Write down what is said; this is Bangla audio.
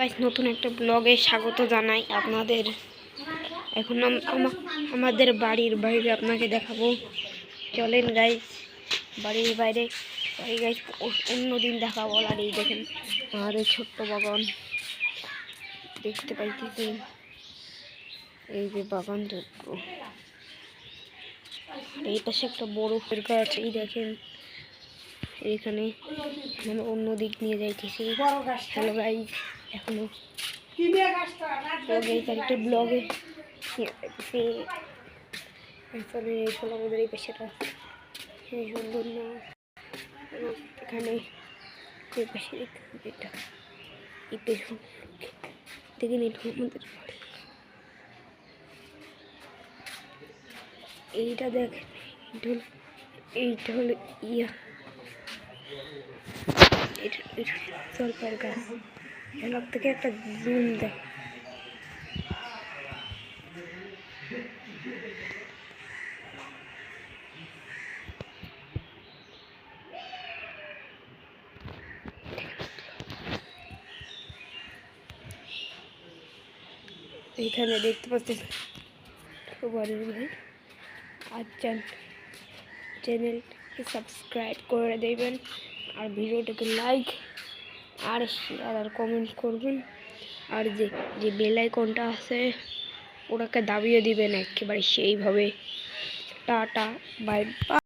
গাইস নতুন একটা ব্লগে স্বাগত জানাই আপনাদের। এখন আমা- আমাদের বাড়ির বাইরে আপনাকে দেখাবো। চলেন গাইস বাড়ির বাইরে। এই গাইস অন্য দিন দেখাবো আর এই দেখেন আমাদের ছোট্ট বাগান। দেখতে পাইতেছেন এই যে বাগান এই পাশে একটা বড় ফুল গাছ, এই দেখেন। এখানে মানে অন্য দিক নিয়ে যাইতেছি। হ্যালো গাইস এখনও একটা ব্লগে এখানে হলো আমাদের এই পাশেটা। সুন্দর না। এখানে এই পাশে এটা। এই পেছন দেখেন এটা আমাদের বাড়ি। এইটা দেখেন এইটা হলো এইটা হলো ইয়া। এটা এটা জলপাইয়ের গাছ এলাক থেকে একটা জুম দেখ এইখানে দেখতে পাচ্ছেন বাড়ির ভাই আর চ্যানেলকে সাবস্ক্রাইব করে দেবেন আর ভিডিওটাকে লাইক আর শেয়ার আর কমেন্ট করবেন। আর যে যে বেল আইকনটা আছে, ওটাকে দাবিয়ে দিবেন একেবারে সেইভাবে। Tata bye bye